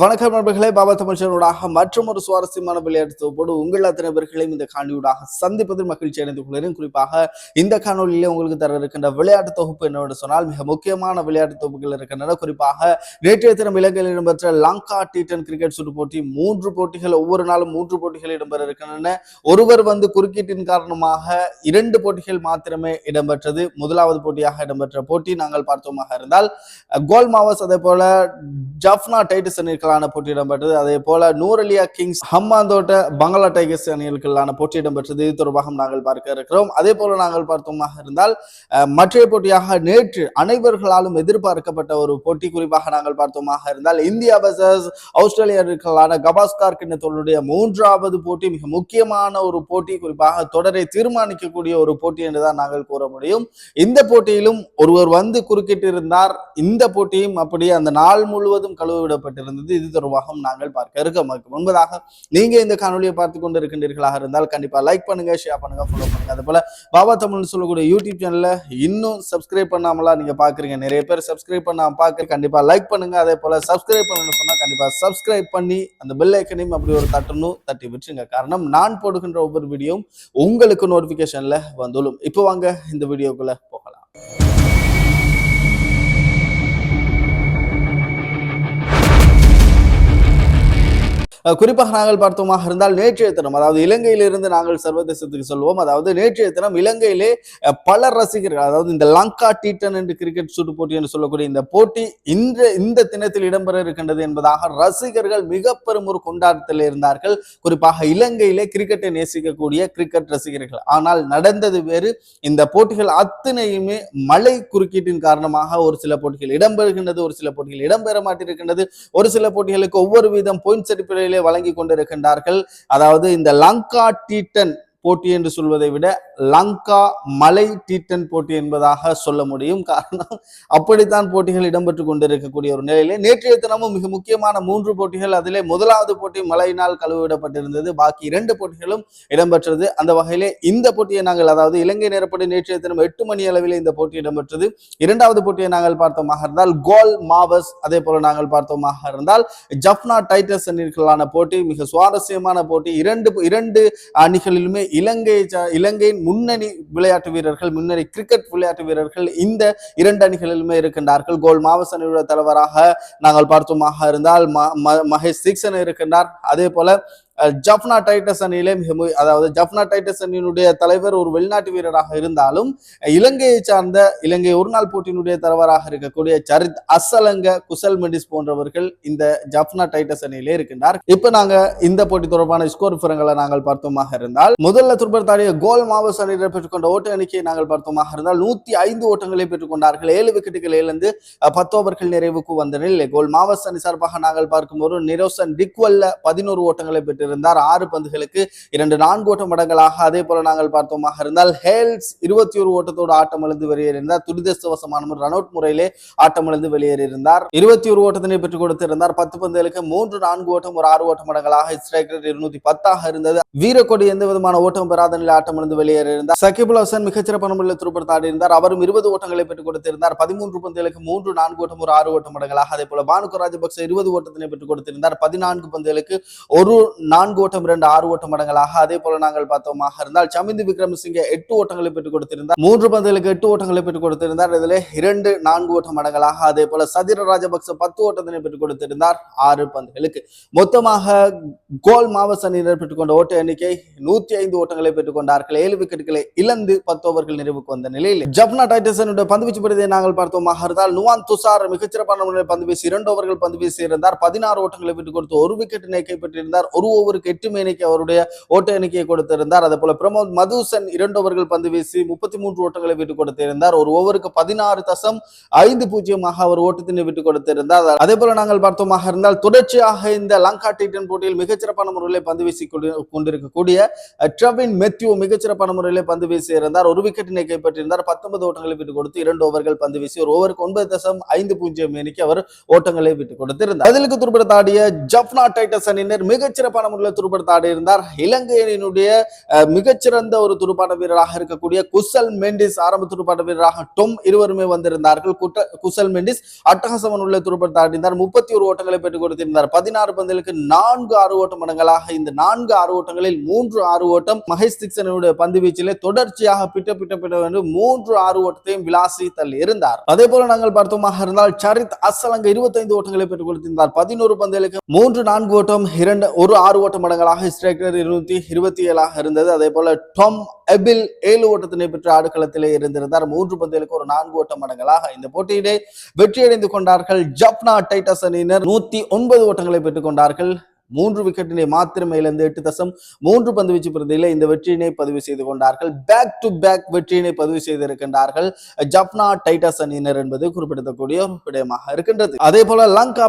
வணக்கம் நண்பர்களே பாபா தமிழ்ச்சனூடாக மற்றும் ஒரு சுவாரஸ்யமான விளையாட்டு தொகுப்போடு உங்கள் அத்தனை பேர்களையும் இந்த காணொலியூடாக சந்திப்பதில் மகிழ்ச்சி அடைந்து கொள்கிறேன். குறிப்பாக இந்த காணொலியிலே உங்களுக்கு தர இருக்கின்ற விளையாட்டு தொகுப்பு என்னவென்று சொன்னால் மிக முக்கியமான விளையாட்டு தொகுப்புகள் இருக்கின்றன. குறிப்பாக நேற்றைய தினம் இலங்கையில் இடம்பெற்ற லங்கா டி டென் கிரிக்கெட் சுற்று போட்டி மூன்று போட்டிகள் ஒவ்வொரு நாளும் மூன்று போட்டிகள் இடம்பெற இருக்கின்றன. ஒருவர் வந்து குறுக்கீட்டின் காரணமாக இரண்டு போட்டிகள் மாத்திரமே இடம்பெற்றது. முதலாவது போட்டியாக இடம்பெற்ற போட்டி நாங்கள் பார்த்தோமாக இருந்தால் கோல் மாவஸ் அதே போல ஜப்னா டைட்டஸ் அணிகளுக்கான போட்டி இடம்பெற்றது. அதே போல நூரலியா கிங்ஸ் ஹம்மாந்தோட்ட பங்களா டைகர்ஸ் அணிகளுக்கான போட்டி இடம்பெற்றது. இது தொடர்பாக நாங்கள் பார்க்க இருக்கிறோம். அதே போல நாங்கள் பார்த்தோமாக இருந்தால் மற்றைய போட்டியாக நேற்று அனைவர்களாலும் எதிர்பார்க்கப்பட்ட ஒரு போட்டி குறிப்பாக நாங்கள் பார்த்தோமாக இருந்தால் இந்தியா வர்சஸ் ஆஸ்திரேலியர்களான கபாஸ்கார் கிண்ணத்தோடைய மூன்றாவது போட்டி மிக முக்கியமான ஒரு போட்டி குறிப்பாக தொடரை தீர்மானிக்கக்கூடிய ஒரு போட்டி என்றுதான் நாங்கள் கூற முடியும். இந்த போட்டியிலும் ஒருவர் வந்து குறுக்கிட்டு இருந்தார் இந்த போட்டியும் அப்படியே அந்த நாள் முழுவதும் கழுவி குறித்து இது தொடர்பாகவும் நாங்கள் பார்க்க இருக்கோம். அதுக்கு முன்பதாக நீங்க இந்த காணொலியை பார்த்து கொண்டு இருக்கின்றீர்களாக இருந்தால் கண்டிப்பா லைக் பண்ணுங்க ஷேர் பண்ணுங்க ஃபாலோ பண்ணுங்க. அதே போல பாபா தமிழ்னு சொல்லக்கூடிய யூடியூப் சேனல்ல இன்னும் சப்ஸ்கிரைப் பண்ணாமலாம் நீங்க பாக்குறீங்க நிறைய பேர் சப்ஸ்கிரைப் பண்ணாம பாக்க கண்டிப்பா லைக் பண்ணுங்க. அதே போல சப்ஸ்கிரைப் பண்ணணும்னு சொன்னா கண்டிப்பா சப்ஸ்கிரைப் பண்ணி அந்த பெல் ஐக்கனையும் அப்படி ஒரு தட்டணும் தட்டி விட்டுருங்க. காரணம் நான் போடுகின்ற ஒவ்வொரு வீடியோவும் உங்களுக்கு நோட்டிபிகேஷன்ல வந்துடும். இப்போ வாங்க இந்த வீடியோக்குள்ள போகலாம். குறிப்பாக நாங்கள் பார்த்தோமாக இருந்தால் நேற்றைய தினம் அதாவது இலங்கையிலிருந்து நாங்கள் சர்வதேசத்துக்கு சொல்வோம். அதாவது நேற்றைய தினம் இலங்கையிலே பல ரசிகர்கள் அதாவது இந்த லங்கா டீட்டன் என்று கிரிக்கெட் சுட்டு போட்டி என்று சொல்லக்கூடிய இந்த போட்டி இந்த இந்த தினத்தில் இடம்பெற இருக்கின்றது என்பதாக ரசிகர்கள் மிக பெரும் ஒரு கொண்டாட்டத்தில் இருந்தார்கள். குறிப்பாக இலங்கையிலே கிரிக்கெட்டை நேசிக்கக்கூடிய கிரிக்கெட் ரசிகர்கள். ஆனால் நடந்தது வேறு. இந்த போட்டிகள் அத்தனையுமே மழை குறுக்கீட்டின் காரணமாக ஒரு சில போட்டிகள் இடம்பெறுகின்றது ஒரு சில போட்டிகள் இடம்பெற மாட்டிருக்கின்றது. ஒரு சில போட்டிகளுக்கு ஒவ்வொரு வீதம் பாயிண்ட்ஸ் அடிப்படையில் வழங்கி கொண்டிருக்கின்றார்கள். அதாவது இந்த லங்கா டீட்டன் போட்டி என்று சொல்வதை விட லங்கா மலை டீட்டன் போட்டி என்பதாக சொல்ல முடியும். காரணம் அப்படித்தான் போட்டிகள் இடம்பெற்று கொண்டிருக்கக்கூடிய ஒரு நிலையிலே நேற்றைய தினமும் மிக முக்கியமான மூன்று போட்டிகள் அதிலே முதலாவது போட்டி மழையினால் கழுவிடப்பட்டிருந்தது. பாக்கி இரண்டு போட்டிகளும் இடம்பெற்றது. அந்த வகையிலே இந்த போட்டியை நாங்கள் அதாவது இலங்கை நேரப்படி நேற்றைய தினம் எட்டு மணி அளவில் இந்த போட்டி இடம்பெற்றது. இரண்டாவது போட்டியை நாங்கள் பார்த்தோமாக இருந்தால் கோல் மாவஸ் அதே போல நாங்கள் பார்த்தோமாக இருந்தால் ஜப்னா டைட்டஸ் அணிகளான போட்டி மிக சுவாரஸ்யமான போட்டி. இரண்டு இரண்டு அணிகளிலுமே இலங்கை இலங்கையின் முன்னணி விளையாட்டு வீரர்கள் முன்னணி கிரிக்கெட் விளையாட்டு வீரர்கள் இந்த இரண்டு அணிகளிலுமே இருக்கின்றார்கள். கோல் மாவஸ் தலைவராக நாங்கள் பார்த்தோமாக இருந்தால் ம- ம- மகேஷ் தீக்ஷன் இருக்கின்றார். அதே போல ஜப்னா டைட்டஸ் அணியிலே மிக அதாவது ஜப்னா டைட்டஸ் அணியினுடைய தலைவர் ஒரு வெளிநாட்டு வீரராக இருந்தாலும் இலங்கையை சார்ந்த இலங்கை ஒருநாள் போட்டியினுடைய தலைவராக இருக்கக்கூடிய சரித் அசலங்க குசல் மெண்டிஸ் போன்றவர்கள் இந்த ஜப்னா டைட்டஸ் அணியிலே இருக்கின்றார். இப்ப நாங்க இந்த போட்டி தொடர்பான ஸ்கோர் விவரங்களை நாங்கள் பார்த்தோமாக இருந்தால் முதல்ல துடுப்படுத்தாடிய கோல் மாவஸ் அணியினர் பெற்றுக்கொண்ட ஓட்ட எண்ணிக்கையை நாங்கள் பார்த்தோமாக இருந்தால் நூத்தி ஐந்து ஓட்டங்களை பெற்றுக்கொண்டார்கள். ஏழு விக்கெட்டுகள் இழந்து பத்து ஓவர்கள் நிறைவுக்கு வந்த நிலையில் கோல் மாவஸ் அணி சார்பாக நாங்கள் பார்க்கும்போது நிரோசன் டிக்வல்ல பதினோரு ஓட்டங்களை பெற்று இருந்தார். ஆறு பந்துகளுக்கு இரண்டு நான்கு ஓட்டம் மடங்களாக அதே போல நாங்கள் பார்த்தோமாக இருந்தால் ஹேல்ஸ் இருபத்தி ஒரு ஓட்டத்தோடு ஆட்டம் இழந்து வெளியேறியிருந்தார். துரிதஸ்தவசமான ரன் அவுட் முறையிலே ஆட்டம் இழந்து வெளியேறியிருந்தார். இருபத்தி ஒரு ஓட்டத்தினை பெற்றுக் கொடுத்திருந்தார். பத்து பந்துகளுக்கு மூன்று நான்கு ஓட்டம் ஒரு ஆறு ஓட்டம் மடங்களாக ஸ்ட்ரைக்கர் இருநூத்தி பத்தாக இருந்தது. வீரக்கொடி எந்த விதமான ஓட்டம் பெறாத நிலை ஆட்டம் இழந்து வெளியேறியிருந்தார். சகிபுல் ஹசன் மிகச்சிறப்பான முறையில் துருப்படுத்தாடி இருந்தார் அவரும் இருபது ஓட்டங்களை பெற்றுக் கொடுத்திருந்தார். பதிமூன்று பந்துகளுக்கு மூன்று நான்கு ஓட்டம் ஒரு ஆறு ஓட்டம் மடங்களாக அதே போல பானுக்கு ராஜபக்ச இருபது ஓட்டத்தினை பெற்றுக் கொடுத்திருந்தார். பதினான்கு பந்துகளுக்கு ஒரு நான்கு ஓட்டம் இரண்டு ஆறு ஓட்டம் மடங்களாக அதே போல நாங்கள் பார்த்தோமாக இருந்தால் சமிந்து விக்ரமசிங்கே எட்டு ஓட்டங்களை பெற்றுக் கொடுத்திருந்தார். மூன்று பந்துகளுக்கு எட்டு ஓட்டங்களை பெற்றுக் கொடுத்திருந்தார். இதில் இரண்டு நான்கு ஓட்டம் மடங்களாக அதே போல சதிர ராஜபக்ச பத்து ஓட்டத்தினை பெற்றுக் கொடுத்திருந்தார். ஆறு பந்துகளுக்கு. மொத்தமாக கோல் மாவஸ் அணியினர் பெற்றுக்கொண்ட ஓட்ட எண்ணிக்கை நூத்தி ஐந்து ஓட்டங்களை பெற்றுக் கொண்டார்கள். ஏழு விக்கெட்டுகளை இழந்து பத்து ஓவர்கள் நிறைவுக்கு வந்த நிலையில் ஜப்னா டைட்டசனுடைய பந்துவீச்சு பிரதியை நாங்கள் பார்த்தோமாக இருந்தால் நுவான் துஷார் மிகச்சிறப்பான முறையில் பந்து வீசி இரண்டு ஓவர்கள் பந்து வீசி இருந்தார் பதினாறு ஓட்டங்களை பெற்றுக் கொடுத்து ஒரு விக்கெட் எண்ணிக்கை பெற்றிருந்தார் ஒரு ஓவருக்கு எட்டு மேனிக்கு அவருடைய ஓட்ட எண்ணிக்கையை கொடுத்திருந்தார். அதே போல பிரமோத் மதுசன் இரண்டு ஓவர்கள் பந்து வீசி முப்பத்தி மூன்று ஓட்டங்களை விட்டு கொடுத்திருந்தார். ஒரு ஓவருக்கு பதினாறு தசம் ஐந்து பூஜ்ஜியமாக அவர் ஓட்டத்தினை விட்டு கொடுத்திருந்தார். அதே போல நாங்கள் பார்த்தோமாக இருந்தால் தொடர்ச்சியாக இந்த லங்கா டி டென் போட்டியில் மிகச்சிறப்பான முறையில் பந்து வீசி கொண்டிருக்கக்கூடிய ட்ரவின் மெத்யூ மிகச்சிறப்பான முறையில் பந்து வீசி இருந்தார் ஒரு விக்கெட்டினை கைப்பற்றியிருந்தார். பத்தொன்பது ஓட்டங்களை விட்டு கொடுத்து இரண்டு ஓவர்கள் பந்து வீசி ஒரு ஓவருக்கு ஒன்பது தசம் ஐந்து பூஜ்ஜியம் எண்ணிக்கை அவர் ஓட்டங்களை விட்டு கொடுத்திருந்தார். பதிலுக்கு துருப்பிடத்தாடிய ஜப்னா டைட்டஸ் அணியினர் மிகச்சிறப்பான முறையில் துடுப்படுத்த ஆடி இருந்தார். இலங்கையினுடைய மிகச்சிறந்த ஒரு துடுப்பாட்ட வீரராக இருக்கக்கூடிய குசல் மெண்டிஸ் ஆரம்ப துடுப்பாட்ட வீரராக டொம் இருவருமே வந்திருந்தார்கள். குட்ட- குசல் மெண்டிஸ் அட்டகாசமன் உள்ள துடுப்படுத்த ஆடினார் முப்பத்தி ஒரு ஓட்டங்களை பெற்றுக் கொடுத்திருந்தார். பதினாறு பந்துகளுக்கு நான்கு ஆறு ஓட்டம் மடங்களாக இந்த நான்கு ஆறு ஓட்டங்களில் மூன்று ஆறு ஓட்டம் மகேஷ் திக்சனுடைய பந்து வீச்சிலே தொடர்ச்சியாக பிட்ட பிட்ட பிட்ட வேண்டும் மூன்று ஆறு ஓட்டத்தையும் விளாசி தள்ளி இருந்தார். அதே போல நாங்கள் பார்த்தோமாக இருந்தால் சரித் அசலங்க இருபத்தைந்து ஓட்டங்களை பெற்றுக் கொடுத்திருந்தார். பதினோரு பந்துகளுக்கு மூன்று நான்கு ஓட்டம் இரண்டு ஒரு ஆறு ஓட்ட மடங்களாக ஸ்ட்ரைக்கர் இருநூத்தி இருபத்தி ஏழாக இருந்தது. அதே போல டாம் எபில் ஏழு ஓட்டத்தினை பெற்று ஆடுகளத்திலே இருந்திருந்தார். மூன்று பந்தயலுக்கு ஒரு நான்கு ஓட்ட மடங்களாக இந்த போட்டியிலே வெற்றியடைந்து கொண்டார்கள். ஜப்னா டைட்டஸ் அணியினர் நூத்தி ஒன்பது ஓட்டங்களை பெற்றுக் கொண்டார்கள். மூன்று விக்கெட்டினை மாத்திரமே இழந்து எட்டு தசம் மூன்று பந்து வீச்சு பிரதியில இந்த வெற்றியினை பதிவு செய்து கொண்டார்கள். பேக் டு பேக் வெற்றியினை பதிவு செய்திருக்கின்றார்கள். ஜப்னா டைட்டஸ் அணியினர் என்பது குறிப்பிடத்தக்கூடிய ஒரு விடயமாக இருக்கின்றது. அதே போல லங்கா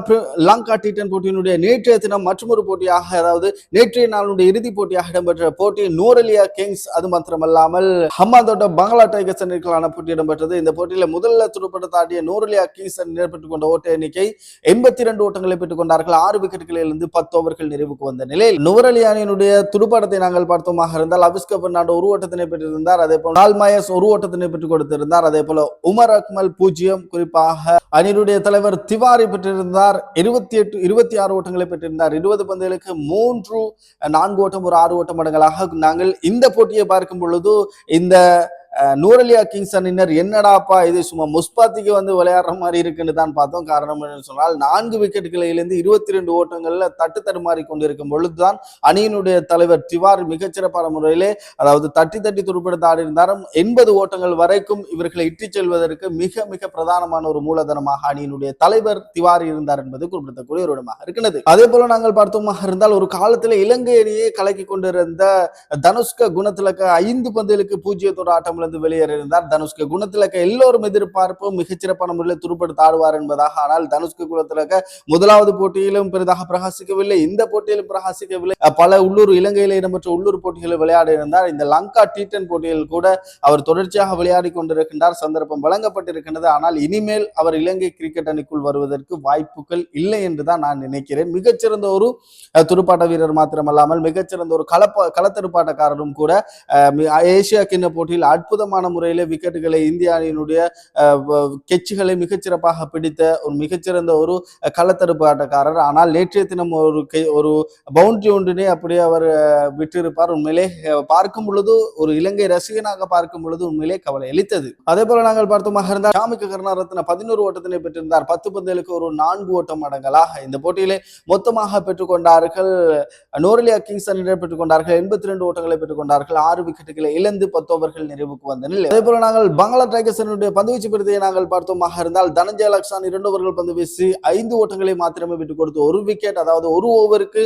லங்கா டி டென் போட்டியினுடைய நேற்றைய தினம் மற்றொரு போட்டியாக அதாவது நேற்றைய நாளுடைய இறுதிப் போட்டியாக இடம்பெற்ற போட்டி நூரலியா கிங்ஸ் அது மாத்திரமல்லாமல் ஹம்மாந்தோட்ட பங்களா டைகர்ஸ் அணிகளான போட்டி இடம்பெற்றது. இந்த போட்டியில முதல்ல துடுப்படுத்தாடிய நூரலியா கிங்ஸ் அணியினர் பெற்றுக் கொண்ட ஓட்ட எண்ணிக்கை எண்பத்தி இரண்டு ஓட்டங்களை பெற்றுக் கொண்டார்கள். ஆறு விக்கெட்டுகளிலிருந்து பத்து ஓவர் போர்கள் நிறைவுக்கு வந்த நிலையில் நுவரலி அணியினுடைய துடுப்பாட்டத்தை நாங்கள் பார்த்தோமாக இருந்தால் அபிஸ்க பெர்னாண்டோ ஒரு ஓட்டத்தினை பெற்றிருந்தார். அதே போல நால்மாயஸ் ஒரு ஓட்டத்தினை பெற்றுக் கொடுத்திருந்தார். அதே போல உமர் அக்மல் பூஜ்ஜியம் குறிப்பாக அணியினுடைய தலைவர் திவாரி பெற்றிருந்தார். இருபத்தி எட்டு இருபத்தி ஆறு ஓட்டங்களை பெற்றிருந்தார். இருபது பந்துகளுக்கு மூன்று நான்கு ஓட்டம் ஒரு ஆறு ஓட்டம் மடங்களாக நாங்கள் இந்த போட்டியை பார்க்கும் பொழுது இந்த நூரலியா கிங்ஸ் அணியினர் என்னடாப்பா இது? சும்மா முஸ்பாத்திக்கு வந்து விளையாடுற மாதிரி இருக்குன்னு தான் பார்த்தோம். காரணம் என்னன்னு சொன்னால் நான்கு விக்கெட்டுகளிலிருந்து இருபத்தி ரெண்டு ஓட்டங்களில் தட்டு தடுமாறி கொண்டிருக்கும் பொழுதுதான் அணியினுடைய தலைவர் திவார் மிகச்சிறப்பான முறையிலே அதாவது தட்டி தட்டி துடுப்படுத்த ஆடி எண்பது ஓட்டங்கள் வரைக்கும் இவர்களை இட்டுச் செல்வதற்கு மிக மிக பிரதானமான ஒரு மூலதனமாக அணியினுடைய தலைவர் திவாரி இருந்தார் என்பது குறிப்பிடத்தக்கூடிய ஒரு இடமாக இருக்கிறது. அதே போல நாங்கள் பார்த்தோமாக இருந்தால் ஒரு காலத்தில் இலங்கை அணியை கலக்கி கொண்டிருந்த தனுஷ்க குணத்திலக்க ஐந்து பந்துகளுக்கு பூஜ்ஜியத்தோட இருந்து வெளியேறியிருந்தார். தனுஷ்க குணத்திலக்க எல்லோரும் எதிர்பார்ப்பும் மிகச்சிறப்பான முறையில் துடுப்படுத்த ஆடுவார் என்பதாக. ஆனால் தனுஷ்க குணத்திலக்க முதலாவது போட்டியிலும் பெரிதாக பிரகாசிக்கவில்லை. இந்த போட்டியிலும் பிரகாசிக்கவில்லை. பல உள்ளூர் இலங்கையில் இடம்பெற்ற உள்ளூர் போட்டிகளில் விளையாடி இருந்தார் இந்த லங்கா டி டென் போட்டியில் கூட அவர் தொடர்ச்சியாக விளையாடி கொண்டிருக்கின்றார். சந்தர்ப்பம் வழங்கப்பட்டிருக்கின்றது. ஆனால் இனிமேல் அவர் இலங்கை கிரிக்கெட் அணிக்குள் வருவதற்கு வாய்ப்புகள் இல்லை என்றுதான் நான் நினைக்கிறேன். மிகச்சிறந்த ஒரு துடுப்பாட்ட வீரர் மாத்திரமல்லாமல் மிகச்சிறந்த ஒரு களப்ப களத்திருப்பாட்டக்காரரும் கூட ஏசியா கிண்ண போட்டியில் அற்புதமான முறையில் விக்கெட்டுகளை இந்திய அணியினுடைய அஹ், கெச்சுகளை மிகச்சிறப்பாக பிடித்த ஒரு மிகச்சிறந்த ஒரு களத்தடுப்பு ஆட்டக்காரர். ஆனால் நேற்றைய தினம் ஒரு கை- ஒரு பவுண்டரி ஒன்றினை அப்படியே அவர் விட்டிருப்பார். உண்மையிலே பார்க்கும் பொழுது ஒரு இலங்கை ரசிகனாக பார்க்கும் பொழுது உண்மையிலே கவலை அளித்தது. அதே போல நாங்கள் பார்த்தோமாக இருந்தால் ஷாமிக்கு கருணாரத்ன பதினோரு ஓட்டத்தினை பெற்றிருந்தார். பத்து பந்துகளுக்கு ஒரு நான்கு ஓட்டம் அடங்கலாக இந்த போட்டியிலே மொத்தமாக பெற்றுக்கொண்டார்கள். நோரலியா கிங்ஸ் அணியினர் பெற்றுக்கொண்டார்கள். எண்பத்தி ரெண்டு ஓட்டங்களை பெற்றுக்கொண்டார்கள். ஆறு விக்கெட்டுகளை இழந்து பத்து ஓவர்கள் முடிவுக்கு வந்த நிலை அதே போல நாங்கள் பங்களா டைகர்ஸ் பந்துவீச்சு பிரதியை நாங்கள் பார்த்தோமாக இருந்தால் தனஞ்சய லக்ஷான் இரண்டு ஓவர்கள் பந்து வீசி ஐந்து ஓட்டங்களை மாத்திரமே விட்டு கொடுத்து ஒரு விக்கெட் அதாவது ஒரு ஓவருக்கு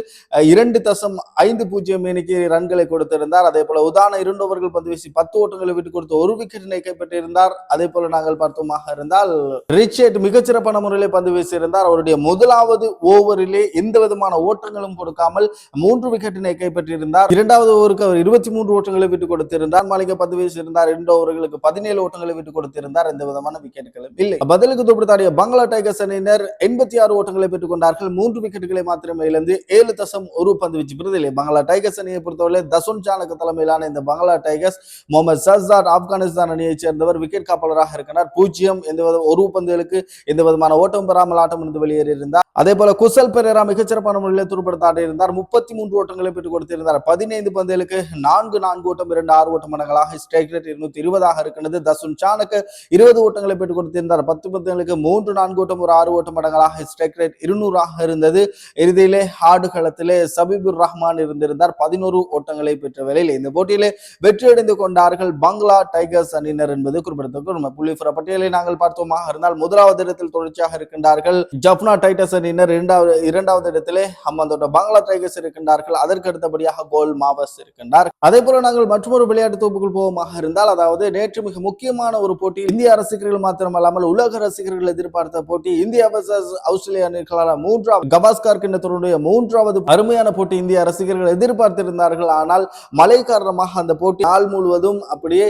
இரண்டு தசம் ஐந்து பூஜ்ஜியம் எண்ணிக்கை ரன்களை கொடுத்திருந்தார். அதே போல உதான இரண்டு ஓவர்கள் பந்து வீசி பத்து ஓட்டங்களை விட்டுக் கொடுத்து ஒரு விக்கெட்டினை கைப்பற்றியிருந்தார். அதே போல நாங்கள் பார்த்தோமாக இருந்தால் ரிச்சர்ட் மிகச்சிறப்பான முறையிலே பந்து வீசியிருந்தார். அவருடைய முதலாவது ஓவரிலே எந்த விதமான ஓட்டங்களும் கொடுக்காமல் மூன்று விக்கெட்டினை கைப்பற்றியிருந்தார். இரண்டாவது ஓவருக்கு அவர் இருபத்தி மூன்று ஓட்டங்களை விட்டு கொடுத்திருந்தார். மாளிகை பந்து வீசியிருந்தார். இரண்டு ஓவர்களுக்கு பதினேழு ஓட்டங்களை விட்டுக் கொடுத்திருந்தார். எந்த விதமான விக்கெட்டுகளும் இல்லை. பதிலுக்கு துடுப்படுத்தாடிய பங்களா டைகர்ஸ் அணியினர் எண்பத்தி ஆறு ஓட்டங்களை பெற்றுக் கொண்டார்கள். மூன்று விக்கெட்டுகளை மாத்திரமே இழந்து ஏழு தசம் ஒரு பந்து வீச்சு பிரதிலே பங்களா டைகர்ஸ் அணியை பொறுத்தவரை தசுன் சானக்கு தலைமையிலான இந்த பங்களா டைகர்ஸ் முகமது சஸ்தாட் ஆப்கானிஸ்தான் அணியைச் சேர்ந்தவர் விக்கெட் காப்பாளராக இருக்கிறார் பூஜ்ஜியம் எந்த ஒரு பந்துகளுக்கு எந்த விதமான ஓட்டம் பெறாமல் ஆட்டம் இருந்து வெளியேறியிருந்தார். அதே போல குசல் பெரேரா மிகச்சிறப்பான முறையில் துருப்படுத்த ஆடியிருந்தார் முப்பத்தி மூன்று ஓட்டங்களை பெற்றுக் கொடுத்திருந்தார். பதினைந்து பந்துகளுக்கு நான்கு நான்கு ஓட்டம் இரண்டு ஆறு ஓட்ட மடங்களாக ஸ்ட்ரைக் ரேட் இருநூத்தி இருபதாக இருக்கிறது தசுன் சானுக்கு இருபது ஓட்டங்களை பெற்றுக் கொடுத்திருந்தார். பத்து பந்துகளுக்கு மூன்று நான்கு ஓட்டம் ஒரு ஆறு ஓட்ட மடங்களாக ஸ்ட்ரைக் ரேட் இருநூறாக இருந்தது. இறுதியிலே ஆடுகளத்திலே சபிபுர் ரஹ்மான் இருந்திருந்தார். பதினோரு ஓட்டங்களை பெற்ற வேளையில் இந்த போட்டியிலே வெற்றியடைந்து கொண்டார்கள் பங்களா டைகர்ஸ் அணியினர் என்பது குறிப்பிடத்தக்க உண்மை புள்ளிபுற பட்டியலை நாங்கள் பார்த்தோமாக இருந்தால் முதலாவது இடத்தில் தொடர்ச்சியாக இருக்கின்றார்கள் ஜப்னா டைட்டஸ் நின்று இரண்டாவது இரண்டாவது இடத்திலே அம்மந்தோட பங்களா டைகர்ஸ் இருக்கின்றார்கள். அதற்கு அடுத்தபடியாக கோல் மாவஸ் இருக்கின்றார். அதே போல நாங்கள் மற்றொரு விளையாட்டு தொகுப்புகள் போகமாக இருந்தால் அதாவது நேற்று மிக முக்கியமான ஒரு போட்டி இந்திய ரசிகர்கள் மாத்திரமல்லாமல் உலக ரசிகர்கள் எதிர்பார்த்த போட்டி இந்தியா வர்சஸ் ஆஸ்திரேலியா அணிகளான மூன்றாவது கவாஸ்கார் கிண்ணத்தினுடைய மூன்றாவது அருமையான போட்டி இந்திய ரசிகர்கள் எதிர்பார்த்திருந்தார்கள். ஆனால் மழை காரணமாக அந்த போட்டி நாள் முழுவதும் அப்படியே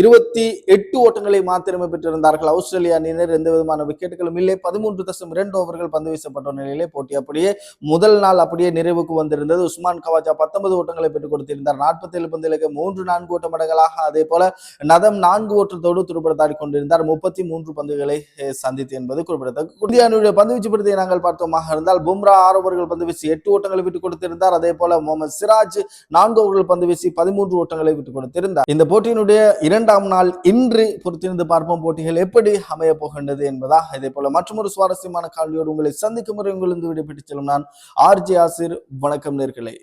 இருபத்தி எட்டு ஓட்டங்களை மாத்திரமே பெற்றிருந்தார்கள். ஆஸ்திரேலிய அணியினர் எந்த விதமான விக்கெட்டுகளும் இல்லை. பதிமூன்று தசம் இரண்டு ஓவர்கள் பந்து வீசப்பட்ட நிலையிலே போட்டி. அப்படியே முதல் நாள் அப்படியே நிறைவுக்கு வந்திருந்தது. உஸ்மான் கவாஜா பத்தொன்பது ஓட்டங்களை பெற்றுக் கொடுத்திருந்தார். நாற்பத்தி ஏழு பந்திலுக்கு மூன்று நான்கு ஓட்ட மடங்களாக அதே போல நதம் நான்கு ஓட்டத்தோடு துடுப்படுத்தாடி கொண்டிருந்தார். முப்பத்தி மூன்று பந்துகளை சந்தித்து என்பது குறிப்பிடத்தக்க இந்திய அணியுடைய பந்து வீச்சு பிரதியை நாங்கள் பார்த்தோமாக இருந்தால் பும்ரா ஆறு ஓவர்கள் பந்து வீசி எட்டு ஓட்டங்களை விட்டுக் கொடுத்திருந்தார். அதே போல முகமது சிராஜ் நான்கு ஓவர்கள் பந்து வீசி பதிமூன்று ஓட்டங்களை விட்டுக் கொடுத்திருந்தார். இந்த போட்டியினுடைய இரண்டாம் நாள் இன்று பொறுத்திருந்து பார்ப்போம் போட்டிகள் எப்படி அமைய போகின்றது என்பதா இதே போல மற்றொரு சுவாரஸ்யமான காணொலியோடு உங்களை சந்திக்கும் முறை உங்களிருந்து விடைபெற்று செல்லும் நான் ஆர்ஜி ஆசிர். வணக்கம் நேர்களே.